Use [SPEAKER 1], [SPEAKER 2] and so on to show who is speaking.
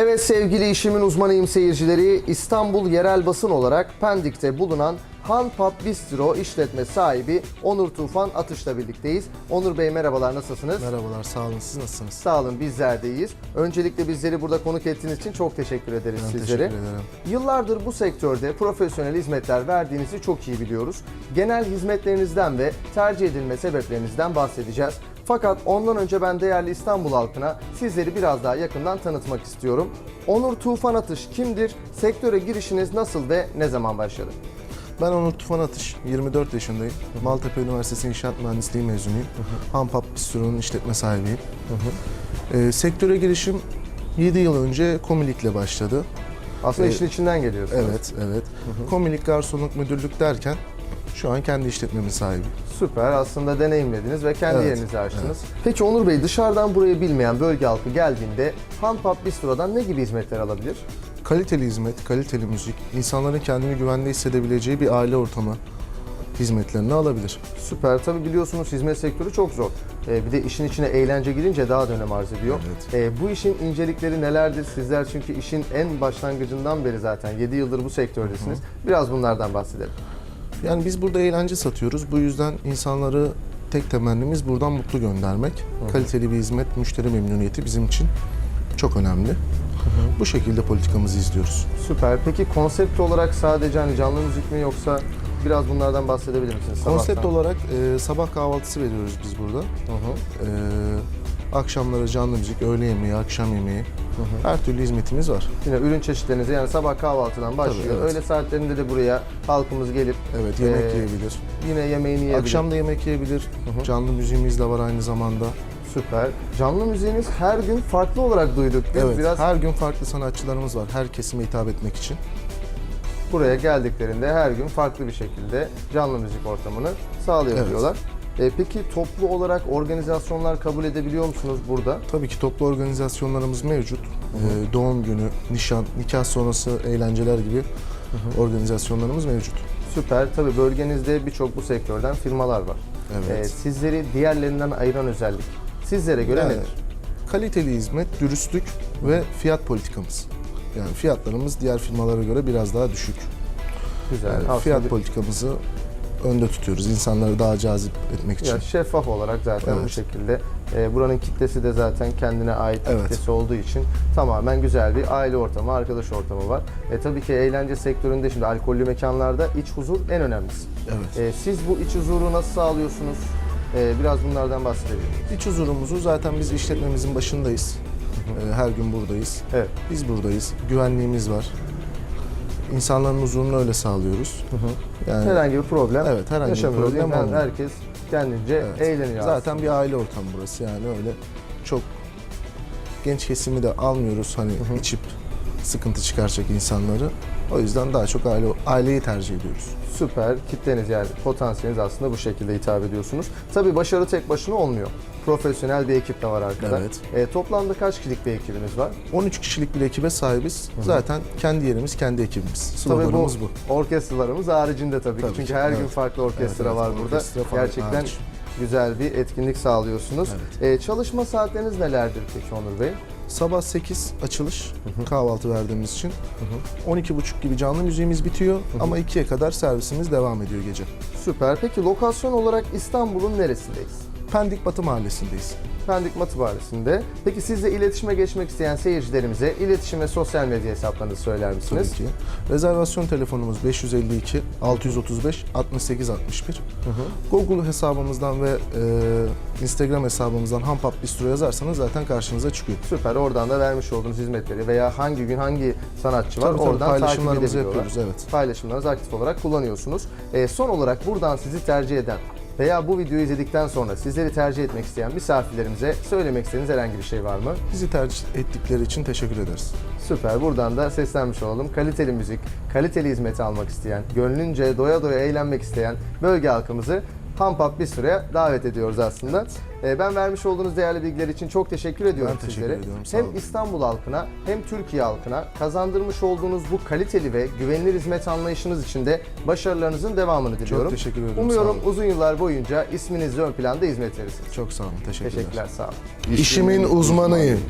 [SPEAKER 1] Evet sevgili işimin uzmanıyım seyircileri. İstanbul yerel basın olarak Pendik'te bulunan Han Pub Bistro işletme sahibi Onur Tufan Atış'la birlikteyiz. Onur Bey merhabalar nasılsınız?
[SPEAKER 2] Merhabalar, sağ olun. Siz nasılsınız?
[SPEAKER 1] Sağ olun bizler de iyiyiz. Öncelikle bizleri burada konuk ettiğiniz için çok teşekkür ederiz
[SPEAKER 2] Ben
[SPEAKER 1] sizlere.
[SPEAKER 2] teşekkür ederim.
[SPEAKER 1] Yıllardır bu sektörde profesyonel hizmetler verdiğinizi çok iyi biliyoruz. Genel hizmetlerinizden ve tercih edilme sebeplerinizden bahsedeceğiz. Fakat ondan önce ben değerli İstanbul halkına sizleri biraz daha yakından tanıtmak istiyorum. Onur Tufan Atış kimdir? Sektöre girişiniz nasıl ve ne zaman başladı?
[SPEAKER 2] Ben Onur Tufan Atış, 24 yaşındayım. Maltepe Üniversitesi İnşaat Mühendisliği mezunuyum. Hampap Bistro'nun işletme sahibiyim. Ee, sektöre girişim 7 yıl önce Komilik'le başladı.
[SPEAKER 1] Aslında
[SPEAKER 2] Ee,
[SPEAKER 1] işin içinden geliyorsunuz.
[SPEAKER 2] Evet, evet. Komilik, garsonluk, müdürlük derken şu an kendi işletmemin sahibi.
[SPEAKER 1] Süper. Aslında deneyimlediniz ve kendi
[SPEAKER 2] Evet,
[SPEAKER 1] yerinizi açtınız. Peki Onur Bey dışarıdan burayı bilmeyen bölge halkı geldiğinde Han Pub Bistro'dan ne gibi hizmetler alabilir?
[SPEAKER 2] Kaliteli hizmet, kaliteli müzik, insanların kendini güvende hissedebileceği bir aile ortamı hizmetlerini alabilir.
[SPEAKER 1] Süper. Tabii biliyorsunuz hizmet sektörü çok zor. Ee, bir de işin içine eğlence girince daha da önem arz ediyor. Ee, bu işin incelikleri nelerdir? Sizler çünkü işin en başlangıcından beri zaten 7 yıldır bu sektördesiniz. Biraz bunlardan bahsedelim.
[SPEAKER 2] Yani biz burada eğlence satıyoruz. Bu yüzden insanları tek temennimiz buradan mutlu göndermek. Kaliteli bir hizmet, müşteri memnuniyeti bizim için çok önemli. Bu şekilde politikamızı izliyoruz.
[SPEAKER 1] Süper. Peki konsept olarak sadece hani canlı müzik mi yoksa biraz bunlardan bahsedebilir misiniz?
[SPEAKER 2] Konsept
[SPEAKER 1] sabahtan?
[SPEAKER 2] olarak e, sabah kahvaltısı veriyoruz biz burada.
[SPEAKER 1] Hı hı.
[SPEAKER 2] E, akşamları canlı müzik, öğle yemeği, akşam yemeği. Her türlü hizmetimiz var.
[SPEAKER 1] Yine ürün çeşitlerinizi yani sabah kahvaltıdan başlıyor.
[SPEAKER 2] evet.
[SPEAKER 1] Öğle saatlerinde de buraya halkımız gelip
[SPEAKER 2] Evet, yemek
[SPEAKER 1] Ee,
[SPEAKER 2] yiyebilir.
[SPEAKER 1] yine yemeğini yiyebilir.
[SPEAKER 2] Akşam da yemek yiyebilir.
[SPEAKER 1] hı.
[SPEAKER 2] Canlı müziğimiz de var aynı zamanda.
[SPEAKER 1] Süper. Canlı müziğiniz her gün farklı olarak duyduk. Biz
[SPEAKER 2] evet,
[SPEAKER 1] biraz
[SPEAKER 2] her gün farklı sanatçılarımız var. Her kesime hitap etmek için.
[SPEAKER 1] buraya geldiklerinde her gün farklı bir şekilde canlı müzik ortamını sağlayabiliyorlar. E, peki toplu olarak organizasyonlar kabul edebiliyor musunuz burada?
[SPEAKER 2] Tabii ki toplu organizasyonlarımız mevcut. Ee, doğum günü, nişan, nikah sonrası eğlenceler gibi organizasyonlarımız mevcut.
[SPEAKER 1] Süper. Tabii bölgenizde birçok bu sektörden firmalar var.
[SPEAKER 2] Evet.
[SPEAKER 1] E, sizleri diğerlerinden ayıran özellik sizlere göre
[SPEAKER 2] Yani
[SPEAKER 1] nedir?
[SPEAKER 2] Kaliteli hizmet, dürüstlük ve fiyat politikamız. Yani fiyatlarımız diğer firmalara göre biraz daha düşük.
[SPEAKER 1] Güzel.
[SPEAKER 2] Yani
[SPEAKER 1] Aslında
[SPEAKER 2] fiyat
[SPEAKER 1] bir-
[SPEAKER 2] politikamızı önde tutuyoruz. İnsanları daha cazip etmek için.
[SPEAKER 1] Ya şeffaf olarak zaten bu
[SPEAKER 2] Evet.
[SPEAKER 1] şekilde. E, buranın kitlesi de zaten kendine ait
[SPEAKER 2] Evet.
[SPEAKER 1] kitlesi olduğu için tamamen güzel bir aile ortamı, arkadaş ortamı var. E, tabii ki eğlence sektöründe şimdi alkollü mekanlarda iç huzur en önemlisi.
[SPEAKER 2] Evet.
[SPEAKER 1] E, siz bu iç huzuru nasıl sağlıyorsunuz? E, biraz bunlardan bahsedelim.
[SPEAKER 2] İç huzurumuzu zaten biz işletmemizin başındayız. Ee, Her gün buradayız.
[SPEAKER 1] Evet.
[SPEAKER 2] Biz buradayız. Güvenliğimiz var. İnsanların huzurunu öyle sağlıyoruz. Yani
[SPEAKER 1] Herhangi bir problem
[SPEAKER 2] Evet, herhangi bir problem
[SPEAKER 1] Yani
[SPEAKER 2] olmuyor.
[SPEAKER 1] herkes kendince
[SPEAKER 2] Evet.
[SPEAKER 1] eğleniyor
[SPEAKER 2] Zaten bir aile ortamı burası yani öyle çok genç kesimi de almıyoruz hani içip sıkıntı çıkaracak insanları. O yüzden daha çok aile aileyi tercih ediyoruz.
[SPEAKER 1] Süper. Kitleniz yani potansiyeliniz aslında bu şekilde hitap ediyorsunuz. Tabii başarı tek başına olmuyor. Profesyonel bir ekip de var arkada.
[SPEAKER 2] Evet.
[SPEAKER 1] E, toplamda kaç kişilik bir ekibiniz var?
[SPEAKER 2] 13 kişilik bir ekibe sahibiz. Zaten kendi yerimiz, kendi ekibimiz.
[SPEAKER 1] Tabii bu,
[SPEAKER 2] Sloganımız bu.
[SPEAKER 1] orkestralarımız haricinde tabii, ki.
[SPEAKER 2] Tabii
[SPEAKER 1] Çünkü
[SPEAKER 2] ki,
[SPEAKER 1] her gün
[SPEAKER 2] evet.
[SPEAKER 1] farklı orkestra
[SPEAKER 2] Evet, evet,
[SPEAKER 1] var burada.
[SPEAKER 2] orkestra
[SPEAKER 1] Gerçekten
[SPEAKER 2] hariç.
[SPEAKER 1] güzel bir etkinlik sağlıyorsunuz. E, çalışma saatleriniz nelerdir peki Onur Bey?
[SPEAKER 2] Sabah 8 açılış kahvaltı verdiğimiz için. 12.30 gibi canlı müziğimiz bitiyor ama 2'ye kadar servisimiz devam ediyor gece.
[SPEAKER 1] Süper. Peki lokasyon olarak İstanbul'un neresindeyiz?
[SPEAKER 2] Pendik Batı Mahallesi'ndeyiz.
[SPEAKER 1] Pendik Matı Barisi'nde. Peki sizle iletişime geçmek isteyen seyircilerimize iletişim ve sosyal medya hesaplarınızı söyler misiniz?
[SPEAKER 2] Tabii ki. Rezervasyon telefonumuz 552 635 68 61. Google hesabımızdan ve e, Instagram hesabımızdan Hampap Bistro yazarsanız zaten karşınıza çıkıyor.
[SPEAKER 1] Süper. Oradan da vermiş olduğunuz hizmetleri veya hangi gün hangi sanatçı var
[SPEAKER 2] Tabii tabii,
[SPEAKER 1] oradan
[SPEAKER 2] paylaşımlarımızı yapıyoruz, evet.
[SPEAKER 1] Paylaşımlarınızı aktif olarak kullanıyorsunuz. Ee, son olarak buradan sizi tercih eden veya bu videoyu izledikten sonra sizleri tercih etmek isteyen misafirlerimize söylemek istediğiniz herhangi bir şey var mı?
[SPEAKER 2] Bizi tercih ettikleri için teşekkür ederiz.
[SPEAKER 1] Süper. Buradan da seslenmiş olalım. Kaliteli müzik, kaliteli hizmeti almak isteyen, gönlünce doya doya eğlenmek isteyen bölge halkımızı Hampap Bistro'ya davet ediyoruz aslında. Ee, ben vermiş olduğunuz değerli bilgiler için çok teşekkür ediyorum
[SPEAKER 2] Ben teşekkür
[SPEAKER 1] sizlere.
[SPEAKER 2] ediyorum,
[SPEAKER 1] hem. İstanbul halkına hem Türkiye halkına kazandırmış olduğunuz bu kaliteli ve güvenilir hizmet anlayışınız için de başarılarınızın devamını diliyorum.
[SPEAKER 2] teşekkür ederim,
[SPEAKER 1] Umuyorum uzun yıllar boyunca isminizle ön planda hizmet verirsiniz.
[SPEAKER 2] Çok sağ olun. Teşekkürler.
[SPEAKER 1] Teşekkürler, sağ olun.
[SPEAKER 2] İşimin uzmanıyım.